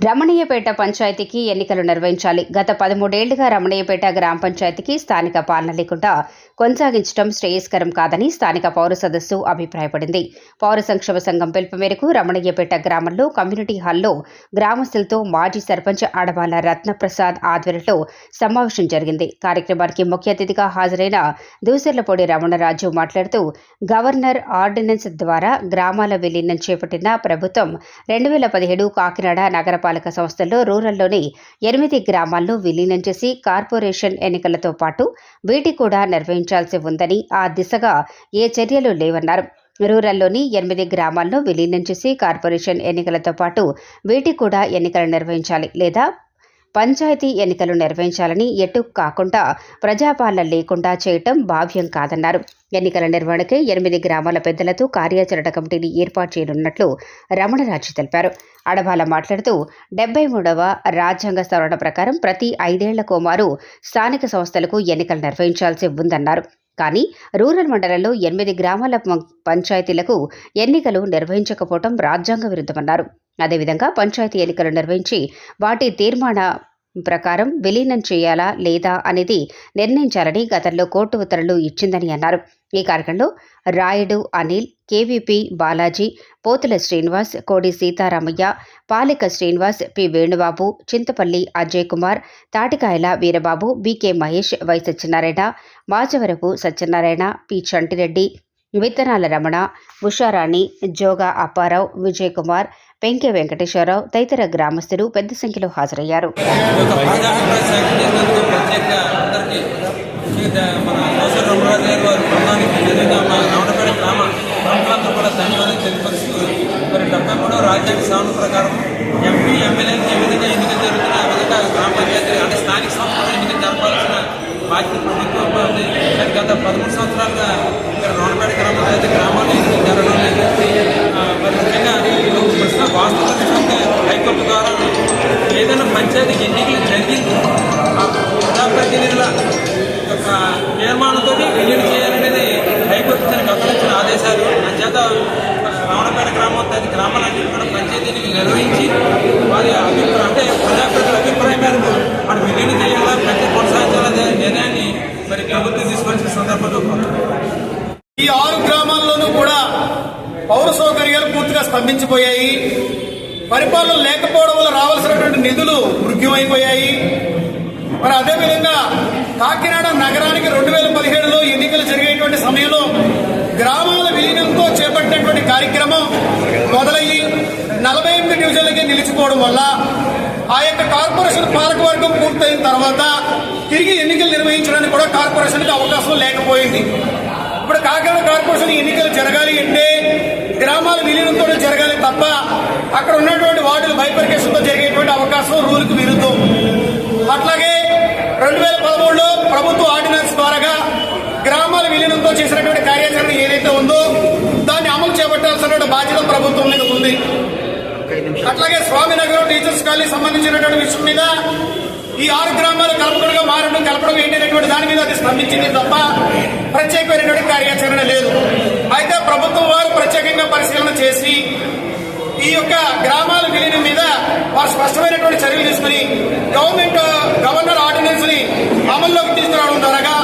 రమణీయపేట పంచాయతీకి ఎన్నికలు నిర్వహించాలి. గత పదమూడేళ్ళుగా రమణీయపేట గ్రామ పంచాయతీకి స్థానిక పాలన లేకుండా కొనసాగించడం శ్రేయస్కరం కాదని స్థానిక పౌర సదస్సు అభిప్రాయపడింది. పౌర సంక్షేమ సంఘం పిలుపు మేరకు రమణయ్యపేట గ్రామంలో కమ్యూనిటీ హాల్లో గ్రామస్తులతో మాజీ సర్పంచ్ ఆడవాల రత్నప్రసాద్ ఆధ్వర్యంలో సమావేశం జరిగింది. కార్యక్రమానికి ముఖ్య అతిథిగా హాజరైన దూసర్లపూడి రమణరాజు మాట్లాడుతూ గవర్నర్ ఆర్డినెన్స్ ద్వారా గ్రామాల విలీనం చేపట్టిన ప్రభుత్వం రెండు వేల పదిహేడు కాకినాడ నగర నగరపాలక సంస్థల్లో రూరల్లోని ఎనిమిది గ్రామాల్లో విలీనం చేసి కార్పొరేషన్ ఎన్నికలతో పాటు వీటి కూడా నిర్వహించాల్సి ఉందని ఆ దిశగా ఏ చర్యలు లేవన్నారు. రూరల్లోని ఎనిమిది గ్రామాల్లో విలీనం చేసి కార్పొరేషన్ ఎన్నికలతో పాటు వీటి కూడా ఎన్నికలు నిర్వహించాలి లేదా పంచాయతీ ఎన్నికలు నిర్వహించాలని ఎటు కాకుండా ప్రజాపాలన లేకుండా చేయటం భావ్యం కాదన్నారు. ఎన్నికల నిర్వహణకై ఎనిమిది గ్రామాల పెద్దలతో కార్యాచరణ కమిటీని ఏర్పాటు చేయనున్నట్లు రమణరాజు తెలిపారు. అడవాల మాట్లాడుతూ డెబ్బై మూడవ రాజ్యాంగ సవరణ ప్రకారం ప్రతి ఐదేళ్ళ మారు స్థానిక సంస్థలకు ఎన్నికలు నిర్వహించాల్సి ఉందన్నారు. కానీ రూరల్ మండలంలో ఎనిమిది గ్రామాల పం- పంచాయతీలకు ఎన్నికలు నిర్వహించకపోవడం రాజ్యాంగ విరుద్ధమన్నారు. అదేవిధంగా పంచాయతీ ఎన్నికలు నిర్వహించి వాటి తీర్మాన ప్రకారం విలీనం చేయాలా లేదా అనేది నిర్ణయించాలని గతంలో కోర్టు ఉత్తర్వులు ఇచ్చిందని అన్నారు. ఈ కార్యక్రమంలో Rayudu Anil KVP Balaji Pothula Srinivas Kodi Seetharamaiah Palika Srinivas P Venubabu Chintapalli Ajay Kumar Tatikayala Veerababu BK Mahesh Y Satyanarayana Machavarapu Satyanarayana P Chantireddy Vittanala Ramana Usharani జోగా Apparao Vijay Kumar Penke Venkateswararao తదితర గ్రామస్తులు పెద్ద సంఖ్యలో హాజరయ్యారు. మరి డెబ్బై రాజ్యాంగ సవరణ ప్రకారం ఎంపీ ఎమ్మెల్యేలకు ఏ విధంగా ఆ విధంగా గ్రామ పంచాయతీ అంటే స్థానిక సంస్థలు జరపాల్సిన బాధ్యత ప్రభుత్వం ఉంది గత పదమూడు సంవత్సరాలుగా గ్రామాలన్నింటి కూడా పంచాయతీని నిర్వహించి వారి అభిప్రాయం అంటే ప్రజాప్రతినిధుల అభిప్రాయం మేరకు వాడు విలీనం చేయాలా పంచాయతీ కొనసాగించాలా నిర్ణయాన్ని మరి ప్రభుత్వం తీసుకొచ్చిన సందర్భంలో ఈ ఆరు గ్రామాల్లోనూ కూడా పౌర సౌకర్యాలు పూర్తిగా స్తంభించిపోయాయి. పరిపాలన లేకపోవడం వల్ల రావాల్సినటువంటి నిధులు మృగ్యమైపోయాయి మరి అదేవిధంగా కాకినాడ నగరానికి రెండు వేల పదిహేడులో ఎన్నికలు జరిగేటువంటి సమయంలో గ్రామాల విలీనంతో చేపట్టినటువంటి కార్యక్రమం నలభై ఎనిమిది డివిజన్లకే నిలిచిపోవడం వల్ల ఆ యొక్క కార్పొరేషన్ పాలకవర్గం పూర్తయిన తర్వాత తిరిగి ఎన్నికలు నిర్వహించడానికి కూడా కార్పొరేషన్కి అవకాశం లేకపోయింది. ఇప్పుడు కాకినాడ కార్పొరేషన్ ఎన్నికలు జరగాలి అంటే గ్రామాల విలీనంతో జరగాలి తప్ప అక్కడ ఉన్నటువంటి వార్డులు బైపర్కేషన్తో జరిగేటువంటి అవకాశం రూల్కి విరుద్ధం. అట్లాగే రెండు వేల పదమూడులో ప్రభుత్వ ఆర్డినెన్స్ ద్వారాగా గ్రామాల విలీనంతో చేసినటువంటి కార్యాచరణ ఏదైతే ఉందో దాన్ని అమలు చేపట్టాల్సిన బాధ్యత ప్రభుత్వం మీద ఉంది. అట్లాగే స్వామినగరం టీచర్స్ కాలనీ సంబంధించినటువంటి విషయం మీద ఈ ఆరు గ్రామాలు కలపడంగా మారడం కలపడం ఏంటి అనేటువంటి దాని మీద అది స్పందించింది తప్ప ప్రత్యేకమైనటువంటి కార్యాచరణ లేదు. అయితే ప్రభుత్వం వారు ప్రత్యేకంగా పరిశీలన చేసి ఈ యొక్క గ్రామాల విలీనం మీద వారు స్పష్టమైనటువంటి చర్యలు తీసుకుని గవర్నమెంట్ గవర్నర్ ఆర్డినెన్స్ని అమల్లోకి తీసుకురావడం ద్వారా